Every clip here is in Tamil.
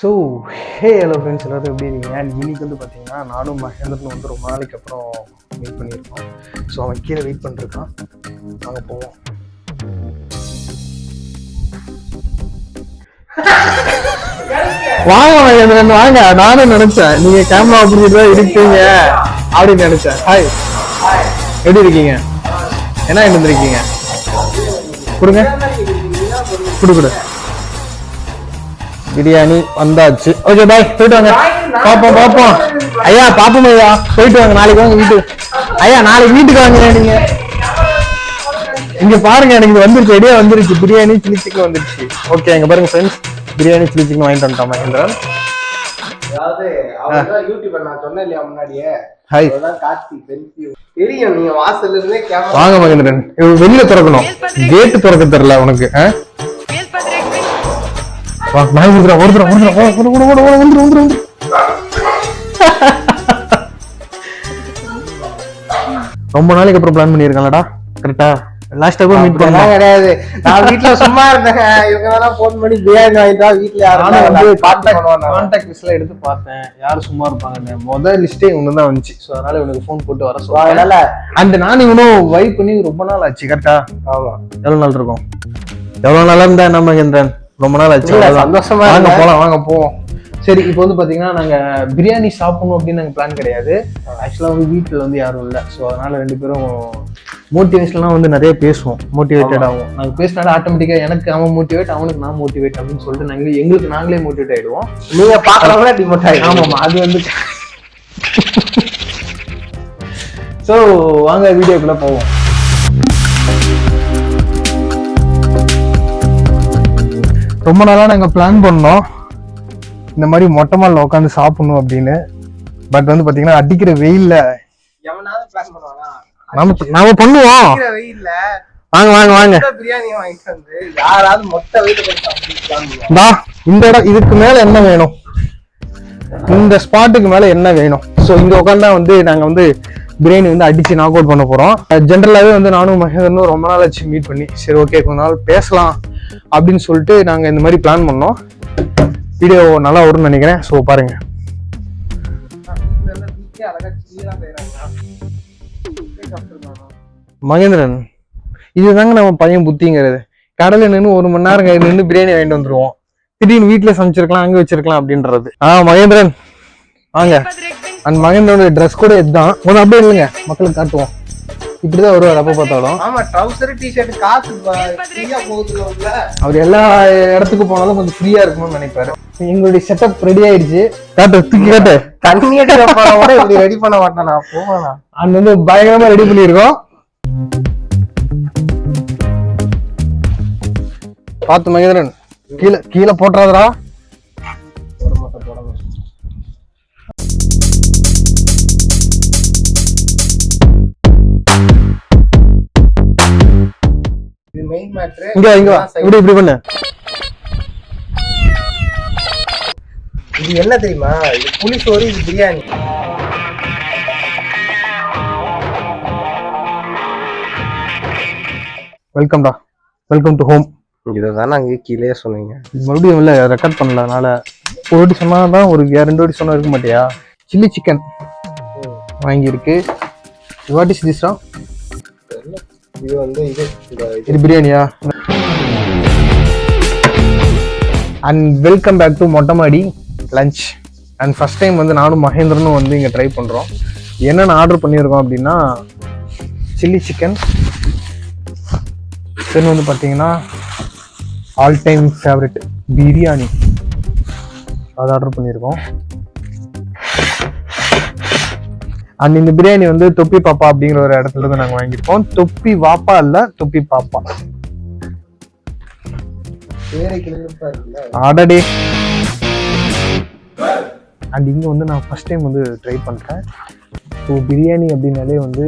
ஸோ ஹே ஹலோ ஃப்ரெண்ட்ஸ் எல்லாரும் எப்படி இருக்கீங்க? அண்ட் இன்னைக்கு வந்து பார்த்தீங்கன்னா நானும் மகேந்திரன் வந்து ரொம்ப நாளைக்கு அப்புறம் மீட் பண்ணியிருக்கோம். ஸோ அவன் கீழே வெயிட் பண்ணிருக்கான். நாங்கள் போவோம். வாங்க மகேந்திரன் வாங்க. நானும் நினைச்சேன். நீங்க கேமரா பிடிச்சிட்டு தான் இருக்கீங்க அப்படின்னு நினைச்சேன். ஹாய் எப்படி இருக்கீங்க? என்ன இருந்திருக்கீங்க கொடுங்க. கொடு கொடு பிரியாணி வந்தாச்சு. ஓகே பாய் போயிட்டு வாங்க. பாப்போம் பாப்போம். ஐயா பாப்போம் ஐயா. போயிட்டு வாங்க. நாளைக்கு வாங்க வீட்டுக்கு. ஐயா நாளைக்கு வீட்டுக்கு வாங்க நீங்க. இங்க பாருங்க எனக்கு இது வந்துருச்சு ரெடியா வந்துருச்சு பிரியாணி சில்லி சிக்கன் வந்துருச்சு ஓகே இங்க பாருங்க ஃப்ரெண்ட்ஸ் பிரியாணி சில்லி சிக்கன் வாங்கிட்டு வந்துட்டோம் மகேந்திரன் அதாவது அவர்தான் யூடியூபர் நான் சொன்னேன் இல்லையா முன்னாடியே? ஹாய் தெரியும் நீங்க வாசல்ல இருந்தே கேமரா வாங்க மகேந்திரன். வெளியில திறக்கணும். கேட்டு திறக்க தெரியல உனக்கு ஆ? வா நாய் வந்துடா ஒருத்தர ஒருத்தர ஓட ஓட ஓட ஓட வந்துரு வந்துரு வந்துரு. ரொம்ப நாளைக்கு அப்புறம் பிளான் பண்ணியிருக்காங்கடா கரெக்டா லாஸ்ட் டைம் மீட் பண்ணலாம் கிடையாது. நான் வீட்ல சும்மா இருந்தேங்க இவங்க வேணா போன் பண்ணி பிரியாணி வாங்கிட்டா வீட்ல வந்து யாரும் கான்டாக்ட் பண்ணுவாங்க கான்டாக்ட் லிஸ்ட்ல எடுத்து பார்த்தேன். யார் சும்மா இருப்பாங்கன்னு. முதல் லிஸ்டே இவனு தான் வந்துச்சு. ஸோ அதனால இவனுக்கு ஃபோன் போட்டு வர சொல்லுவாங்க அதனால அந்த நானும் இவனும் வைப் பண்ணி ரொம்ப நாள் ஆச்சு. கரெக்டா ஆமா. எவ்வளவு நாள் இருக்கும்? எவ்வளவு நாளா இருந்தா என்ன மகேந்திரன் ரொம்ப நாள் ஆச்சு. சந்தோஷமா வாங்க. போலாம் வாங்க போவோம். சரி இப்போ வந்து பாத்தீங்கன்னா நாங்க பிரியாணி சாப்பிடணும் அப்படின்னு நாங்க பிளான் கிடையாது. ஆக்சுவலா வந்து வீட்டுல வந்து யாரும் இல்ல. ஸோ அதனால ரெண்டு பேரும் மோட்டிவேஷன்லாம் வந்து நிறைய பேசுவோம். மோட்டிவேட்டட் ஆகும் நாங்க பேசினால ஆட்டோமேட்டிக்கா எனக்கு அவன் மோட்டிவேட் அவனுக்கு நான் மோட்டிவேட் அப்படின்னு சொல்லிட்டு நாங்க எங்களுக்கு நாங்களே மோட்டிவேட் ஆயிடுவோம். நீங்க பாக்குறவங்களே டிமோட் ஆயிடும் ஆமாமா அது வந்து ஸோ வாங்க வீடியோக்குள்ள போவோம். ரொம்ப நாளா நாங்க பிளான் பண்ணோம். இந்த மாதிரி மொட்டை மாலில் உட்காந்து சாப்பிடணும் அப்படின்னு. பட் வந்து பாத்தீங்கன்னா அடிக்கிற வெயில்ல. பண்ணுவானா? நாம பண்ணுவோம். வாங்க வாங்க வாங்க. இந்த இடம் இதுக்கு மேல என்ன வேணும்? இந்த ஸ்பாட்டுக்கு மேல என்ன வேணும்? ஸோ இங்க உட்காந்தா வந்து நாங்க வந்து பிரியாணி வந்து அடிச்சு நாக் அவுட் பண்ண போறோம். ஜென்ரலாவே வந்து நானும் மகேந்திரனும் ரொம்ப நாள் ஆச்சு மீட் பண்ணி. சரி ஓகே கொஞ்ச நாள் பேசலாம். அப்படின்னு சொல்லிட்டு நாங்க இந்த மாதிரி பிளான் பண்ணோம். வீடியோ நல்லா வரும்னு நினைக்கிறேன். ஸோ பாருங்க. மகேந்திரன் இதுதாங்க நம்ம பையன் புத்திங்கிறது. கடையில நின்று ஒரு மணி நேரம் நின்று பிரியாணி வாங்கிட்டு வந்துருவோம். திடீர்னு வீட்டுல சமைச்சிருக்கலாம் அங்க வச்சிருக்கலாம் அப்படின்றது. ஆ மகேந்திரன் வாங்க. அந்த மகேந்திரனோட ட்ரெஸ் கூட இதுதான். ஒன்று அப்படியே இல்லைங்க மக்களுக்கு காட்டுவோம். இப்படிதான் வருவார் அப்போ பார்த்தாலும். ஆமா ட்ரவுசர் டிஷர்ட் காசு ஃப்ரீயா போகுதுல உள்ள அவர் எல்லா இடத்துக்கு போனாலும் கொஞ்சம் ஃப்ரீயா இருக்கணும்னு நினைப்பாரு. எங்களுடைய செட்டப் ரெடி ஆயிடுச்சு. காட்டு தூக்கி காட்டு. தண்ணி கூட இப்படி ரெடி பண்ண மாட்டேன் நான் போவேனா அந்த வந்து பயங்கரமா ரெடி பண்ணியிருக்கோம். பார்த்து மகேந்திரன் கீழே கீழே போட்டுறாதடா. இங்க இங்க இப்படி இப்படி பண்ணு. இது என்ன தெரியுமா? இது புளி சோறு இது பிரியாணி. வெல்கம்டா வெல்கம் டு ஹோம் இதுதான் நாங்க கீழே சொன்னீங்க. மறுபடியும் இல்லை ரெக்கார்ட் பண்ணல அதனால ஒரு வாட்டி சொன்னா தான் ஒரு ரெண்டு வாட்டி சொன்னா இருக்க மாட்டியா? சில்லி சிக்கன் வாங்கியிருக்கு. வாட் இஸ் திஸ்ரா இது வந்து இது இது. பிரியாணியா? அண்ட் வெல்கம் பேக் டு மொட்டமாடி லஞ்ச் அண்ட் ஃபர்ஸ்ட் டைம் வந்து நானும் மகேந்திரனும் வந்து இங்கே ட்ரை பண்ணுறோம் என்னென்ன ஆர்டர் பண்ணியிருக்கோம் அப்படின்னா சில்லி சிக்கன் தென் வந்து பார்த்தீங்கன்னா ஆல் டைம் ஃபேவரட் பிரியாணி அது ஆர்டர் பண்ணியிருக்கோம். அண்ட் இந்த பிரியாணி வந்து தொப்பி பாப்பா அப்படிங்கிற ஒரு இடத்துல இருந்து நாங்கள் வாங்கியிருக்கோம். தொப்பி வாப்பா இல்லை தொப்பி பாப்பா. அடடே. அண்ட் இங்கே வந்து நான் ஃபர்ஸ்ட் டைம் வந்து ட்ரை பண்ணுறேன் ஸோ பிரியாணி அப்படின்னாலே வந்து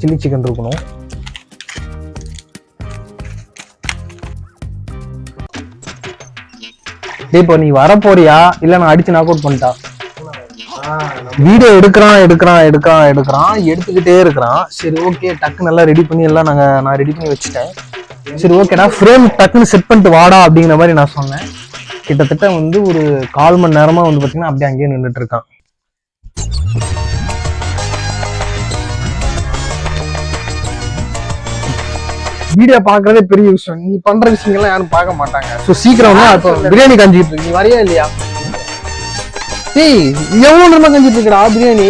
சில்லி சிக்கன் இருக்கணும். டேய் இப்போ நீ வர போறியா இல்லை நான் அடிச்சு நாக் அவுட் பண்ணிட்டா? வீடியோ எடுக்கிறான் எடுக்கிறான் எடுக்கிறான் எடுக்கிறான் எடுத்துக்கிட்டே இருக்கிறான். சரி ஓகே டக்கு நல்லா ரெடி பண்ணி எல்லாம் நாங்கள் நான் ரெடி பண்ணி வச்சுட்டேன். சரி ஓகேடா ஃப்ரேம் டக்குன்னு செட் பண்ணிட்டு வாடா அப்படிங்கிற மாதிரி நான் சொன்னேன். கிட்டத்தட்ட வந்து ஒரு கால் மணி நேரமா வந்து பாத்தீங்கன்னா அப்படியே அங்கேயே நின்றுட்டு இருக்கான். வீடியோ பாக்குறதே பெரிய விஷயம். நீ பண்ற விஷயங்கள்லாம் யாரும் பார்க்க மாட்டாங்க. ஸோ சீக்கிரம் தான் இப்போ பிரியாணி கஞ்சிட்டு நீ வரையா இல்லையா? ஏய் எவ்வளவு நேரமா கஞ்சிட்டு இருக்கடா பிரியாணி.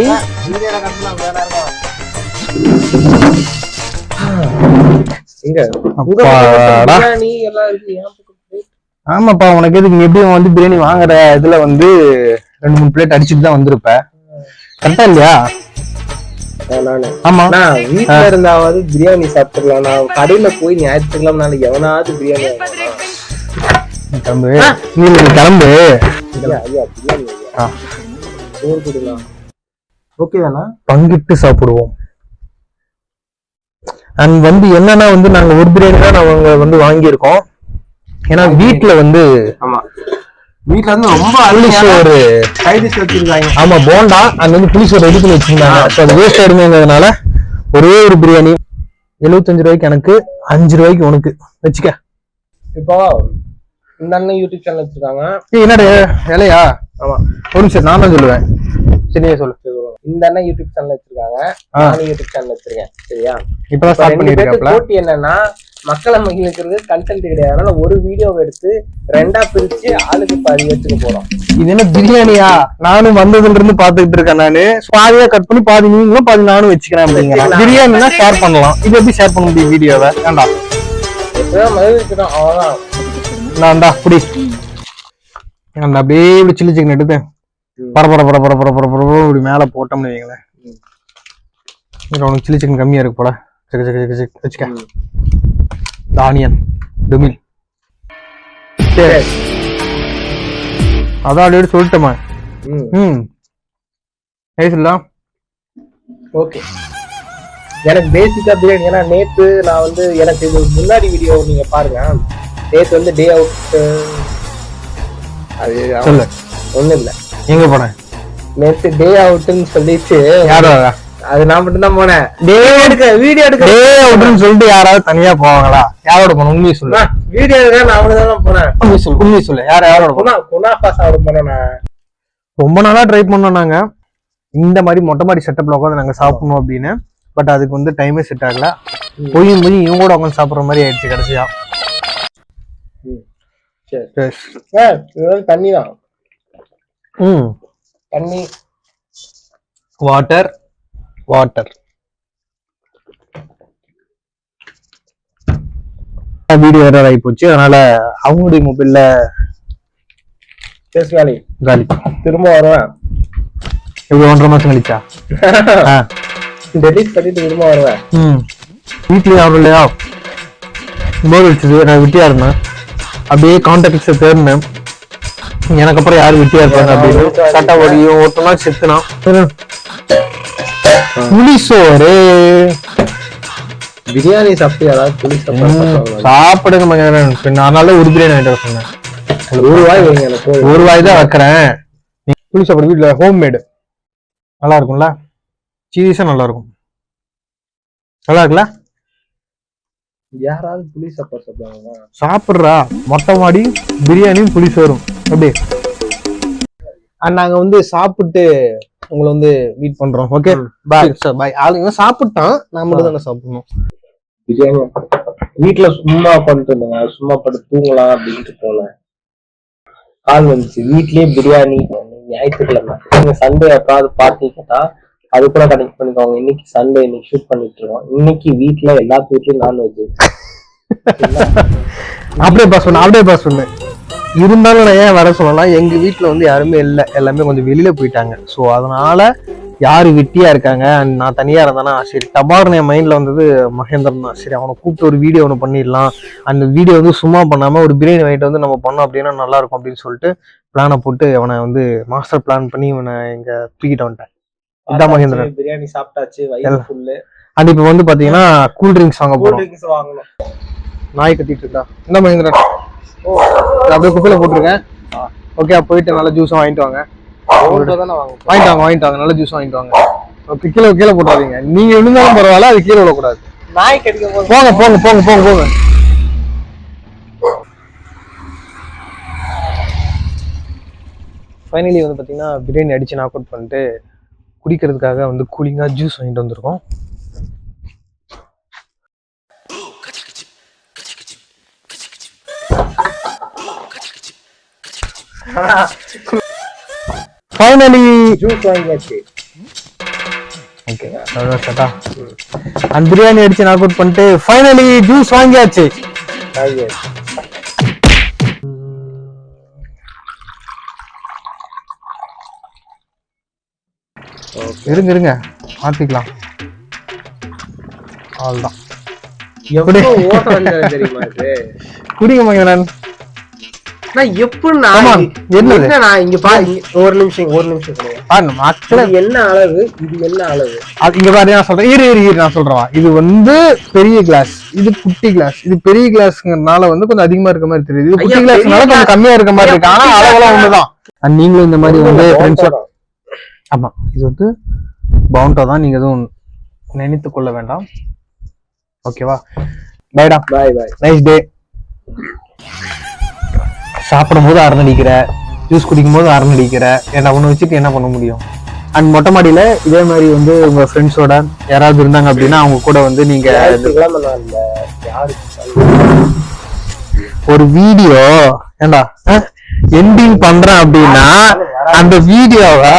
ஆமாப்பா உனக்கு எதுக்கு நீ எப்படியும் வந்து பிரியாணி வாங்குற? இதுல வந்து ரெண்டு மூணு பிளேட் அடிச்சுட்டு தான் வந்திருப்ப. கரெக்டா இல்லையா? ஆமா. வீட்ல இருந்தாவது பிரியாணி சாப்பிட்டுக்கலாம். நான் கடையில போய் ஞாயிற்றுக்கிழமை நாளைக்கு எவனாவது பிரியாணி கிளம்பு. நீ கிளம்பு. சோறு ஓகே தானா? பங்கிட்டு சாப்பிடுவோம். அண்ட் வந்து என்னன்னா வந்து நாங்க ஒரு பிரியாணி தான் நாங்க வந்து வாங்கியிருக்கோம். ஏன்னா வீட்டுல வந்து ஆமா. வீட்ல வந்து ரொம்ப புளிசோறு சைடிஷ் வச்சிருக்காங்க ஆமா போண்டா அண்ட் வந்து புளிசோறு ரெடி பண்ணி வச்சிருந்தாங்க. ஸோ அது வேஸ்ட் ஒரே ஒரு பிரியாணி. எழுபத்தஞ்சு ரூபாய்க்கு எனக்கு அஞ்சு ரூபாய்க்கு உனக்கு. வச்சுக்க. இப்போ இந்த அண்ணன் யூடியூப் சேனல் வச்சிருக்காங்க. என்னடா இலையா ஆமா. ஒரு நிமிஷம் நான் தான் சொல்லுவேன். சரியா சொல்லு. இந்த அண்ணன் யூடியூப் சேனல் வச்சிருக்காங்க. நானும் யூடியூப் சேனல் வச்சிருக்கேன். சரியா? இப்ப ஸ்டார்ட் பண்ணிருக்காப்ல. போட்டி என்னன்னா மக்களை மகிழ்க்கிறது கண்டென்ட் கிடையாது அதனால ஒரு வீடியோவை எடுத்து ரெண்டா பிரிச்சு ஆளுக்கு பாதி வச்சுக்க போறோம். இது என்ன பிரியாணியா? நானும் வந்ததுல இருந்து பாத்துக்கிட்டு இருக்கேன் நானு. பாதியா கட் பண்ணி பாதி நீங்களும் பாதி நானும் வச்சுக்கிறேன் அப்படிங்கிறேன் பிரியாணினா ஷேர் பண்ணலாம். இது எப்படி ஷேர் பண்ண முடியும் வீடியோவை வேண்டாம். எப்படிதான் மகிழ்ச்சிடும் அவ்வளவுதான். நான்டா புடி அந்த அப்படியே இப்படி சில்லி சிக்கன் எடுத்து பரபர பர பர பர பர பர இப்படி மேலே போட்டோம்னு வைங்களேன். இதில் உனக்கு சில்லி சிக்கன் கம்மியாக இருக்கு போல. சிக்க சிக்க சிக்க சிக்க. வச்சுக்க. இந்த ஆனியன் அதான் ஆல்ரெடி சொல்லிட்டோமா. ம். ரைஸ் இல்ல ஓகே. எனக்கு பேசிக்கா பிரியாணி ஏன்னா நேற்று நான் வந்து எனக்கு இது முன்னாடி வீடியோ நீங்கள் பாருங்க. நேற்று வந்து டே அவுட் அது சொல்லு. ஒண்ணும் இல்ல எங்க போனேன் நேத்து டே அவுட்னு சொல்லிட்டு யார் அது நான் மட்டும் தான் போனேன். டே எடுக்க வீடியோ எடுக்க. டே அவுட்னு சொல்லிட்டு யாராவது தனியா போவாங்களா? யாரோட போன? உண்மையை சொல்லு. வீடியோ எடுக்க நான் அவனு தான் போனேன். உண்மையை சொல்லு உண்மையை சொல்லு. யார் யாரோட போன? குணாஃபா சாப்பிட போனேன் ரொம்ப நாளா ட்ரை பண்ணோம் நாங்க. இந்த மாதிரி மொட்டை மாடி செட்டப்ல உட்காந்து நாங்க சாப்பிடணும் அப்படின்னு. பட் அதுக்கு வந்து டைமே செட் ஆகல. போய் போய் இவங்க கூட உட்காந்து சாப்பிடுற மாதிரி ஆயிடுச்சு கடைசியா. சரி. தண்ணி தான். ம். தண்ணி. வாட்டர். வாட்டர். வீடியோ வேற ஆகி போச்சு அதனால அவங்களுடைய மொபைல்ல பேசுவாளி காலி. திரும்ப வருவேன். எப்படி ஒன்றரை மாசம் கழிச்சா. டெலிட் பண்ணிட்டு திரும்ப வருவேன். ம். வீட்லயும் யாரும் இல்லையா? போர் வச்சுது நான் விட்டியா இருந்தேன். அப்படியே கான்டாக்ட்ஸை தேடினேன். எனக்கு அப்புறம் யார் விட்டியா இருப்பாங்க அப்படின்னு. சட்டை ஓடியும் ஒருத்தனா செத்துனா. புளிசோறு பிரியாணி சாப்பிட்டு ஏதாவது புளி சாப்பாடு சாப்பிடுங்க மகன் நான் அதனால ஒரு பிரியாணி வாங்கிட்டு சொன்னேன். ஒரு வாய் வைங்க. ஒரு வாய். தான் வைக்கிறேன். நீ புளி சாப்பாடு வீட்டுல ஹோம் மேடு நல்லா இருக்கும்ல? சீரியஸா நல்லா இருக்கும். நல்லா இருக்குல்ல? யாராவது புளி சாப்பாடு சாப்பிடுவாங்களா? சாப்பிட்றா. மொட்டை மாடி பிரியாணியும் புளிசோறும் அப்படி அண்ட் நாங்க வந்து சாப்பிட்டு உங்களை வந்து மீட் பண்றோம். ஓகே பாய் சார் பாய் ஆளுங்க சாப்பிட்டான். நான் மட்டும் தானே சாப்பிடணும். பிரியாணி வீட்டுல சும்மா உட்காந்துட்டு இருந்தேங்க. சும்மா படுத்து தூங்கலாம் அப்படின்ட்டு போனேன். கால் வந்துச்சு வீட்லயே பிரியாணி ஞாயிற்றுக்கிழமை. நீங்க சண்டே எப்பாவது பார்ட்டி கேட்டா அது கூட கனெக்ட் பண்ணிக்கோங்க. இன்னைக்கு சண்டே இன்னைக்கு ஷூட் பண்ணிட்டு இருக்கோம் இன்னைக்கு வீட்ல எல்லா வீட்லயும் நான்வெஜ் அப்படியே பாஸ் பண்ண அப்படியே பாஸ் பண்ணு. இருந்தாலும் நான் ஏன் வர சொல்லலாம் எங்க வீட்டுல வந்து யாருமே இல்லை. எல்லாமே கொஞ்சம் வெளியில போயிட்டாங்க. ஸோ அதனால யாரு விட்டியா இருக்காங்க? அண்ட் நான் தனியா இருந்தேன்னா சரி. டபார்னு என் மைண்ட்ல வந்தது மகேந்திரன் தான். சரி அவனை கூப்பிட்டு ஒரு வீடியோ ஒன்று பண்ணிடலாம். அந்த வீடியோ வந்து சும்மா பண்ணாம ஒரு பிரியாணி வாங்கிட்டு வந்து நம்ம பண்ணோம் அப்படின்னா நல்லா இருக்கும் அப்படின்னு சொல்லிட்டு பிளானை போட்டு அவனை வந்து மாஸ்டர் பிளான் பண்ணி இவனை இங்கே தூக்கிட்டு வந்துட்டேன். இதான் மகேந்திரன். பிரியாணி சாப்பிட்டாச்சு வயிறு ஃபுல்லு அண்ட் இப்போ வந்து பாத்தீங்கன்னா கூல் ட்ரிங்க்ஸ் வாங்க கூல் போறோம். ட்ரிங்க்ஸ் வாங்கணும். நாய் கத்திட்டு இருக்கா? இந்த மகேந்திரன். ஓ அப்படியே குப்பையில போட்டிருக்கேன். ஓகே போயிட்டு நல்ல ஜூஸ் வாங்கிட்டு வாங்க. வாங்கிட்டு வாங்க வாங்கிட்டு வாங்க. நல்ல ஜூஸ் வாங்கிட்டு வாங்க. ஓகே கீழே கீழே போட்டாதீங்க நீங்க விழுந்தாலும் பரவாயில்ல அது கீழே விழக்கூடாது. நாய் கடிக்கும் போது போங்க போங்க போங்க போங்க போங்க. ஃபைனலி வந்து பார்த்தீங்கன்னா பிரியாணி அடித்து நாக் அவுட் பண்ணிட்டு குடிக்கிறதுக்காக வந்து கூலிங்காக ஜூஸ் வாங்கிட்டு வந்திருக்கோம். ஃபைனலி ஜூஸ் வாங்கியாச்சு. ஓகே சட்டா அந்த பிரியாணி அடிச்சு நாக் அவுட் பண்ணிட்டு ஃபைனலி ஜூஸ் வாங்கியாச்சு. வாங்கியாச்சு. இருங்க இருங்க. மாத்திக்கலாம். அவ்வளோதான் குடிங்க ஒரு நிமிஷம் ஒரு நிமிஷம் என்ன அளவு? இது என்ன அளவு? அது இங்க பாரு நான் சொல்றேன். இரு இரு நான் சொல்றேன். இது வந்து பெரிய கிளாஸ் இது குட்டி கிளாஸ் இது பெரிய கிளாஸ்ங்கறனால வந்து கொஞ்சம் அதிகமா இருக்க மாதிரி தெரியுது. இது குட்டி கிளாஸ்னால கொஞ்சம் glass. கம்மியா இருக்க மாதிரி இருக்கு. ஆனா அளவெல்லாம் ஒண்ணுதான். நீங்களும் இந்த மாதிரி வந்து ஃப்ரெண்ட்ஸோட ஓட்டம். ஆமா இது வந்து பவுண்டா தான் நீங்க எதுவும் நினைத்து கொள்ள வேண்டாம். ஓகேவா பைடா பாய் பாய் நைஸ் டே சாப்பிடும் போது அரண்டடிக்கிற ஜூஸ் குடிக்கும் போது அரண்டடிக்கிற என்ன ஒன்று வச்சுட்டு என்ன பண்ண முடியும்? அண்ட் மொட்டை மாடியில இதே மாதிரி வந்து உங்க ஃப்ரெண்ட்ஸோட யாராவது இருந்தாங்க அப்படின்னா அவங்க கூட வந்து நீங்க ஒரு வீடியோ ஏண்டா? எண்டிங் பண்றேன் அப்படின்னா அந்த வீடியோவை